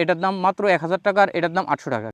এটার দাম মাত্র এক হাজার টাকা আর এটার দাম আটশো টাকা।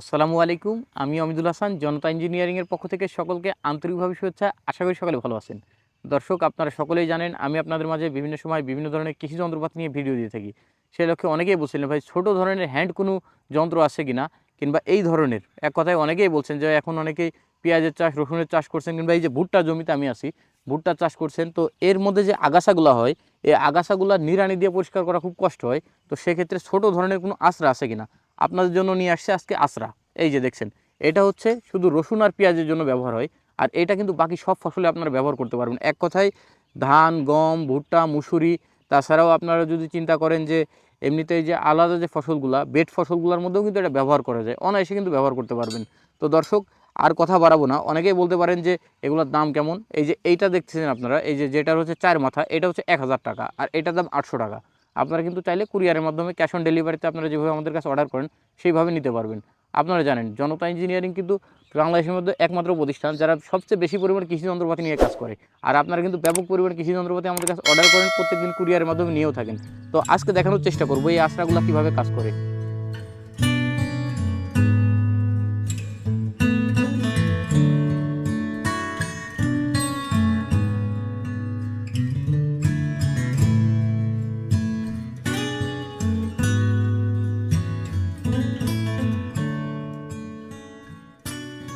আসসালামু আলাইকুম, আমি অমিদুল হাসান, জনতা ইঞ্জিনিয়ারিংয়ের পক্ষ থেকে সকলকে আন্তরিকভাবে শুভেচ্ছা। আশা করি সকলে ভালো আছেন। দর্শক, আপনারা সকলেই জানেন, আমি আপনাদের মাঝে বিভিন্ন সময় বিভিন্ন ধরনের কৃষি যন্ত্রপাতি নিয়ে ভিডিও দিয়ে থাকি। সে লক্ষ্যে অনেকেই বলছিলেন, ভাই, ছোট ধরনের হ্যান্ড কোনো যন্ত্র আছে কি না কিংবা এই ধরনের। এক কথায় অনেকেই বলছেন যে, এখন অনেকেই পেঁয়াজের চাষ, রসুনের চাষ করছেন কিংবা এই যে ভুট্টা জমিতে আমি আছি ভুট্টা চাষ করছেন, তো এর মধ্যে যে আগাছাগুলো হয়, এই আগাছাগুলো নিড়ানি দিয়ে পরিষ্কার করা খুব কষ্ট হয়, তো সেক্ষেত্রে ছোট ধরনের কোনো আশ্রা আছে কিনা? আপনাদের জন্য নিয়ে আসছে আজকে আশ্রা, এই যে দেখছেন, এটা হচ্ছে শুধু রসুন আর পেঁয়াজের জন্য ব্যবহার হয়, আর এটা কিন্তু বাকি সব ফসলে আপনারা ব্যবহার করতে পারবেন। এক কথায় ধান, গম, ভুট্টা, মুসুরি, তাছাড়াও আপনারা যদি চিন্তা করেন যে এমনিতেই যে আলাদা যে ফসলগুলা, বেড ফসলগুলোর মধ্যেও কিন্তু এটা ব্যবহার করা যায়, অনায়াসে কিন্তু ব্যবহার করতে পারবেন। তো দর্শক আর কথা বাড়াবো না। অনেকেই বলতে পারেন যে, এগুলোর দাম কেমন? এই যে, এইটা দেখতেছেন আপনারা, এই যে যেটা হচ্ছে চার মাথা, এটা হচ্ছে এক হাজার টাকা, আর এটার দাম আটশো টাকা। আপনারা কিন্তু চাইলে কুরিয়ারের মাধ্যমে ক্যাশ অন ডেলিভারিতে আপনারা যেভাবে আমাদের কাছে অর্ডার করেন, সেইভাবে নিতে পারবেন। আপনারা জানেন, জনতা ইঞ্জিনিয়ারিং কিন্তু বাংলাদেশের মধ্যে একমাত্র প্রতিষ্ঠান, যারা সবচেয়ে বেশি পরিমাণ কৃষি যন্ত্রপাতি নিয়ে কাজ করে। আর আপনারা কিন্তু ব্যাপক পরিমাণ কৃষি যন্ত্রপাতি আমাদের কাছে অর্ডার করেন, প্রত্যেকদিন কুরিয়ারের মাধ্যমে নিয়েও থাকেন। তো আজকে দেখানোর চেষ্টা করব, এই আশ্রাগুলো কীভাবে কাজ করে।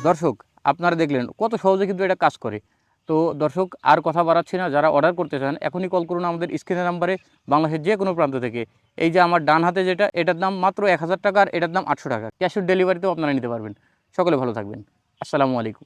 দর্শক, আপনারা দেখলেন কত সহজে কিন্তু এটা কাজ করে। তো দর্শক, আর কথা বাড়াচ্ছি না, যারা অর্ডার করতে চান, এখনই কল করুন আমাদের স্ক্রিনের নাম্বারে বাংলাদেশের যে কোনো প্রান্ত থেকে। এই যে আমার ডান হাতে যেটা, এটার দাম মাত্র এক হাজার টাকা, আর এটার দাম আটশো টাকা। ক্যাশ অন ডেলিভারিতেও আপনারা নিতে পারবেন। সকলে ভালো থাকবেন। আসসালামু আলাইকুম।